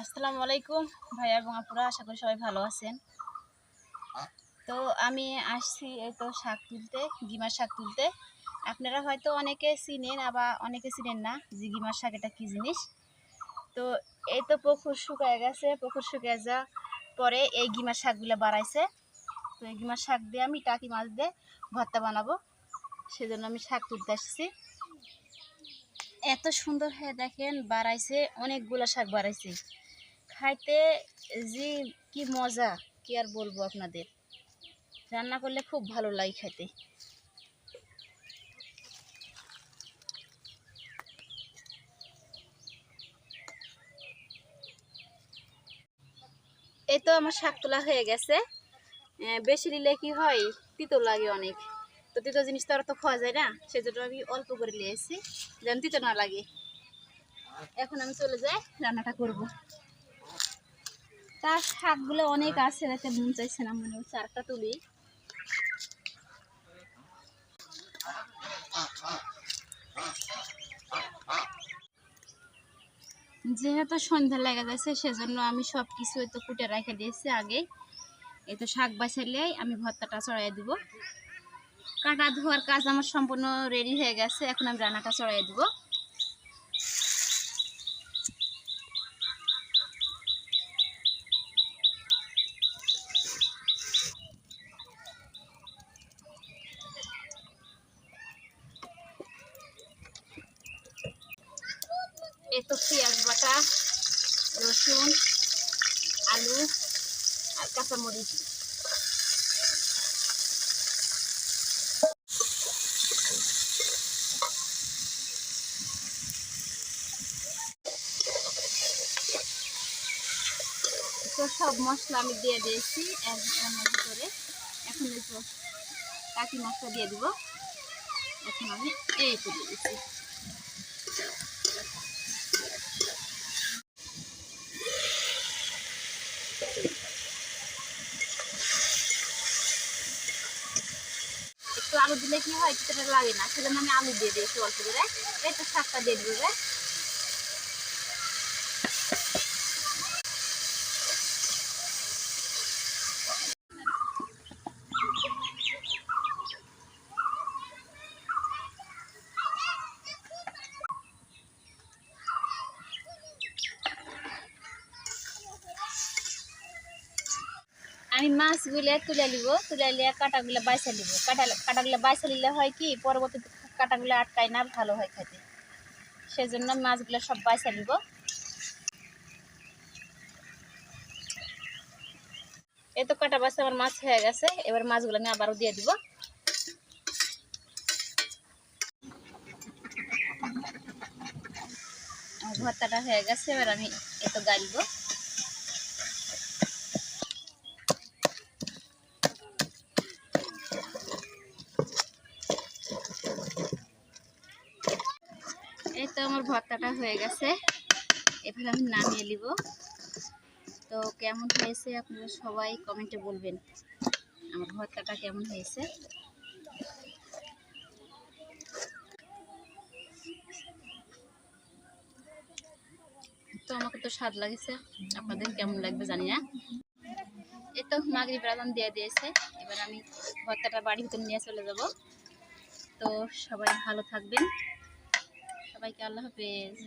আসসালামু আলাইকুম ভাই এবং আপুরা, আশা করি সবাই ভালো আছেন। তো আমি আসছি এই তো শাক তুলতে গিমার শাক তুলতে। আপনারা হয়তো অনেকে চিনেন আবার অনেকে চিনেন না যে গিমার শাক এটা কী জিনিস। তো এই তো পুকুর শুকায় গেছে, পুকুর শুকায় যা পরে এই গিমার শাকগুলো বাড়াইছে। তো এই গিমার শাক দিয়ে আমি টাকি মাছ দিয়ে ভর্তা বানাবো, সেজন্য আমি শাক তুলতে আসছি। এত সুন্দর হয়ে দেখেন, বাড়াইছে, অনেকগুলো শাক বাড়াইছে। খাইতে যে কি মজা, কি আর বলব আপনাদের? রান্না করলে খুব ভালো লাগে খাইতে এই তো আমার শাক তোলা হয়ে গেছে। বেশি নিলে কি হয়? তিতো লাগে অনেক। তো তিতো জিনিস তো আর তো খাওয়া যায় না, সেজন্য আমি অল্প করে নিয়ে এসেছি যেন তিতো না লাগে। এখন আমি চলে যাই, রান্নাটা করব। তার শাকগুলো অনেক আছে যাতে মন চাইছে না, মনে হচ্ছে আরেকটা তুলি। যেহেতু সন্ধ্যা লেগে যাচ্ছে সেজন্য আমি সব কিছু তো কুটে রেখে দিয়েছি আগে। এই তো শাক বাছাইলে আমি ভর্তাটা চড়াই দিব। কাটা ধোয়ার কাজ আমার সম্পূর্ণ রেডি হয়ে গেছে। এখন আমি রান্নাটা চড়াই দিব। এই তো পেঁয়াজ বাটা, রসুন, আলু আর কাঁচামরিচ। তো সব মশলা আমি দিয়ে দিয়েছি ভিতরে। এখন তো কাকি মশলা দিয়ে দিব। এখন আমি এই তো দিয়ে দিচ্ছি। একটু আলু দিলে কি হয় লাগে না। সেজন্য আমি আলু দিয়ে দিয়েছি অল্প করে। এই তো শাকটা দিয়ে দিব আমি মাছগুলো তুলে নিব, তুলে নিয়ে কাটাগুলো বাইসা নিব। কাঁটা, কাটাগুলো বাইসা নিলে হয় কি, পরবর্তীতে কাটাগুলো আটকায় না, ভালো হয় খেতে। সেজন্য মাছগুলো সব বাইসা নিব। এই তো কাটা বাসা আমার মাছ হয়ে গেছে, এবার মাছগুলো আমি আবারও দিয়ে দিব। ভর্তাটা হয়ে গেছে, এবার আমি এত গালবো আমার ভর্তাটা হয়ে গেছে। এবার আমি নামিয়ে নিব। তো কেমন হয়েছে আপনারা সবাই কমেন্টে বলবেন। আমার ভর্তাটা কেমন হয়েছে? তো আমাকে তো স্বাদ লাগেছে। আপনাদের কেমন লাগবে জানি না। এই তো মাগরি প্রাধান দিয়ে দিয়েছে। এবার আমি ভর্তাটা বাড়ির ভিতরে নিয়ে চলে যাব। তো সবাই ভালো থাকবেন। সবাইকে আল্লাহ হাফেজ